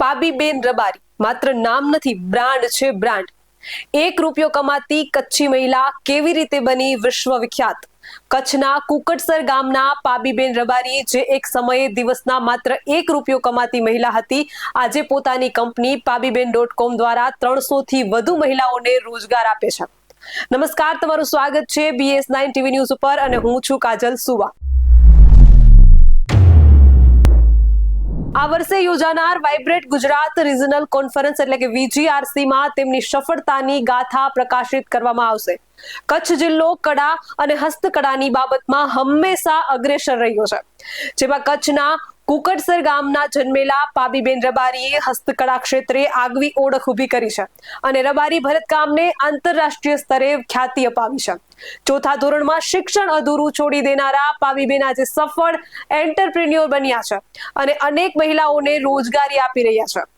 પાબીબેન રબારી. માત્ર નામ નથી, બ્રાન્ડ છે બ્રાન્ડ. એક રૂપિયો કમાતી કચ્છી મહિલા કેવી રીતે બની વિશ્વ કચ્છના કુકટસર ગામના પાબીબેન રબારી જે એક સમયે દિવસના માત્ર એક રૂપિયો કમાતી મહિલા હતી, આજે પોતાની કંપની પાબીબેન ડોટ કોમ દ્વારા ત્રણસો થી વધુ મહિલાઓને રોજગાર આપે છે. નમસ્કાર, તમારું સ્વાગત છે બીએસ નાઇન ટીવી ન્યૂઝ ઉપર અને હું છું કાજલ સુવા. આ વર્ષે યોજાનાર વાઇબ્રેટ ગુજરાત રિજનલ કોન્ફરન્સ એટલે કે વીજીઆરસીમાં તેમની સફળતાની ગાથા પ્રકાશિત કરવામાં આવશે. કચ્છ જિલ્લો કળા અને હસ્તકળાની બાબતમાં હંમેશા અગ્રેસર રહ્યો છે. જેમાં કચ્છના કુકટસર ગામના જન્મેલા પાબીબેન રબારીએ હસ્તકળા ક્ષેત્રે આગવી ઓળખ ઊભી કરી છે અને રબારી ભરતકામને આંતરરાષ્ટ્રીય સ્તરે ખ્યાતિ અપાવી છે. ચોથા ધોરણમાં શિક્ષણ અધૂરું છોડી દેનારા પાબીબેન આજે સફળ એન્ટરપ્રિન્યોર બન્યા છે અને અનેક મહિલાઓને રોજગારી આપી રહ્યા છે.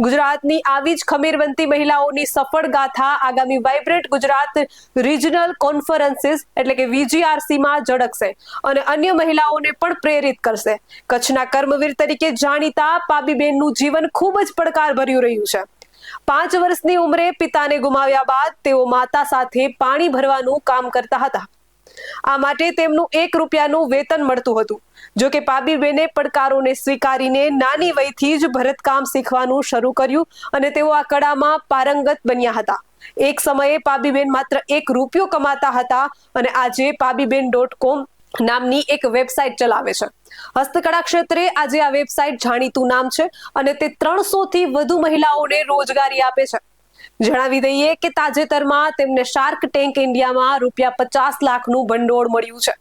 ગુજરાતની આવી જ ખમીરવંતી મહિલાઓની સફળ ગાથા આગામી વાઇબ્રન્ટ ગુજરાત રિજનલ કોન્ફરન્સીસ એટલે કે વીજીઆરસીમાં ઝળકશે અને અન્ય મહિલાઓને પણ પ્રેરિત કરશે. કચ્છના કર્મવીર તરીકે જાણીતા પાબીબેનનું જીવન ખૂબ જ પડકારભર્યું રહ્યું છે. પાંચ વર્ષની ઉંમરે પિતાને ગુમાવ્યા બાદ તેઓ માતા સાથે પાણી ભરવાનું કામ કરતા હતા. આ માટે તેમનું એક રૂપિયાનું વેતન મળતું હતું. જો કે પાબીબેને પડકારોને સ્વીકારીને નાની વયથી જ ભરતકામ શીખવાનું શરૂ કર્યું અને તેઓ આ કળામાં પારંગત બન્યા હતા. એક સમયે પાબીબેન માત્ર એક રૂપિયો કમાતા હતા અને આજે પાબીબેન ડોટ કોમ નામની એક વેબસાઇટ ચલાવે છે. હસ્તકળા ક્ષેત્રે આજે આ વેબસાઇટ જાણીતું નામ છે અને તે ત્રણસો થી વધુ મહિલાઓને રોજગારી આપે છે. જણાવી દઈએ કે તાજેતરમાં તેમને શાર્ક ટેન્ક ઇન્ડિયામાં રૂપિયા પચાસ લાખનું ભંડોળ મળ્યું છે.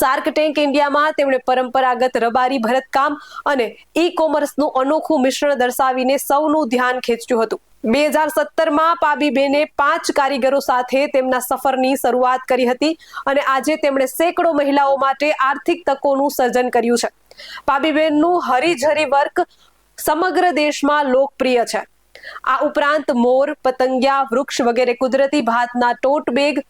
શાર્ક ટેન્ક ઇન્ડિયામાં તેમણે પરંપરાગત રબારી ભરતકામ અને ઈ કોમર્સનું અનોખું મિશ્રણ દર્શાવીને સૌનું ધ્યાન ખેંચ્યું હતું. બે હજાર સત્તરમાં પાબીબેને પાંચ કારીગરો સાથે તેમના સફરની શરૂઆત કરી હતી અને આજે તેમણે સેંકડો મહિલાઓ માટે આર્થિક તકોનું સર્જન કર્યું છે. પાબીબેનનું હરીઝરી વર્ક સમગ્ર દેશમાં લોકપ્રિય છે. આ ઉપરાંત મોર પતંગિયા વૃક્ષ વગેરે કુદરતી ભાતના ટોટ બેગ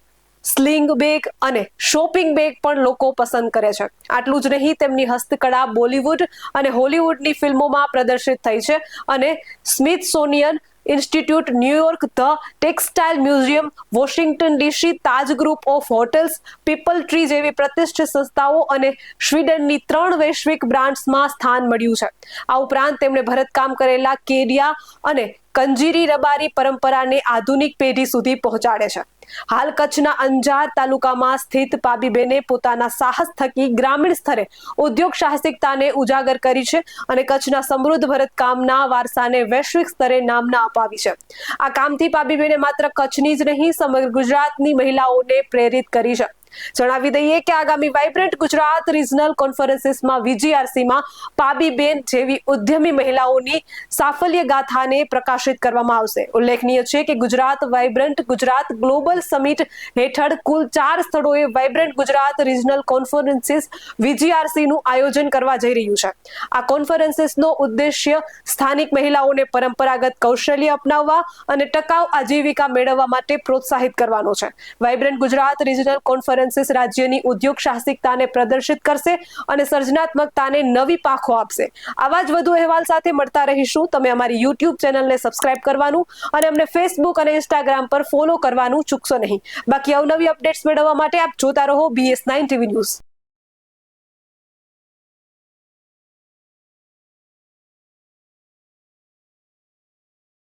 સ્લિંગ બેગ અને શોપિંગ બેગ પણ લોકો પસંદ કરે છે. આટલું જ નહીં, તેમની હસ્તકળા બોલિવૂડ અને હોલિવૂડની ફિલ્મોમાં પ્રદર્શિત થઈ છે અને Smithsonian institute New York the textile museum, Washington DC, Taj group of hotels, People Tree જેવી પ્રતિષ્ઠિત સંસ્થાઓ અને સ્વીડનની ત્રણ વૈશ્વિક બ્રાન્ડ્સમાં સ્થાન મળ્યું છે. આ ઉપરાંત તેમણે ભરતકામ કરેલા કેડિયા અને કંજીરી રબારી પરંપરાને આધુનિક પેઢી સુધી પહોંચાડે છે. હાલ કચ્છના અંજાર તાલુકામાં સ્થિત પાબીબેને પોતાના સાહસ થકી ગ્રામીણ સ્તરે ઉદ્યોગ સાહસિકતાને ઉજાગર કરી છે અને કચ્છના સમૃદ્ધ ભરતકામના વારસાને વૈશ્વિક સ્તરે નામના અપાવી છે. આ કામથી પાબીબેને માત્ર કચ્છની જ નહીં, સમગ્ર ગુજરાતની મહિલાઓને પ્રેરિત કરી છે. જણાવી દઈએ કે આગામી વાઇબ્રન્ટ ગુજરાત રિજનલ કોન્ફરન્સીસમાં વીજીઆરસીમાં પાબીબેન જેવી ઉદ્યમી મહિલાઓની સાફલ્ય ગાથાને પ્રકાશિત કરવામાં આવશે. ઉલ્લેખનીય છે કે Gujarat vibrant Gujarat global summit હેઠળ કુલ ચાર સ્થળોએ વાઇબ્રન્ટ ગુજરાત રિજનલ કોન્ફરન્સીસ વીજીઆરસીનું આયોજન કરવા જઈ રહ્યું છે. આ કોન્ફરન્સીસનો ઉદ્દેશ્ય સ્થાનિક મહિલાઓને પરંપરાગત કૌશલ્ય અપનાવવા અને ટકાઉ આજીવિકા મેળવવા માટે પ્રોત્સાહિત કરવાનો છે. Vibrant Gujarat regional conference conferences રાજ્યની ઉદ્યોગ સાહસિકતાને પ્રદર્શિત કરશે અને સર્જનાત્મકતાને નવી પાંખો આપશે. આવા જ વધુ અહેવાલ સાથે મળતા રહીશું. તમે અમારી યુટ્યુબ ચેનલને સબસ્ક્રાઇબ કરવાનું અને અમને ફેસબુક અને ઇન્સ્ટાગ્રામ પર ફોલો કરવાનું ચૂકશો નહીં. બાકી અવનવી અપડેટ્સ મેળવવા માટે આપ જોતા રહો બીએસ નાઇન ટીવી ન્યૂઝ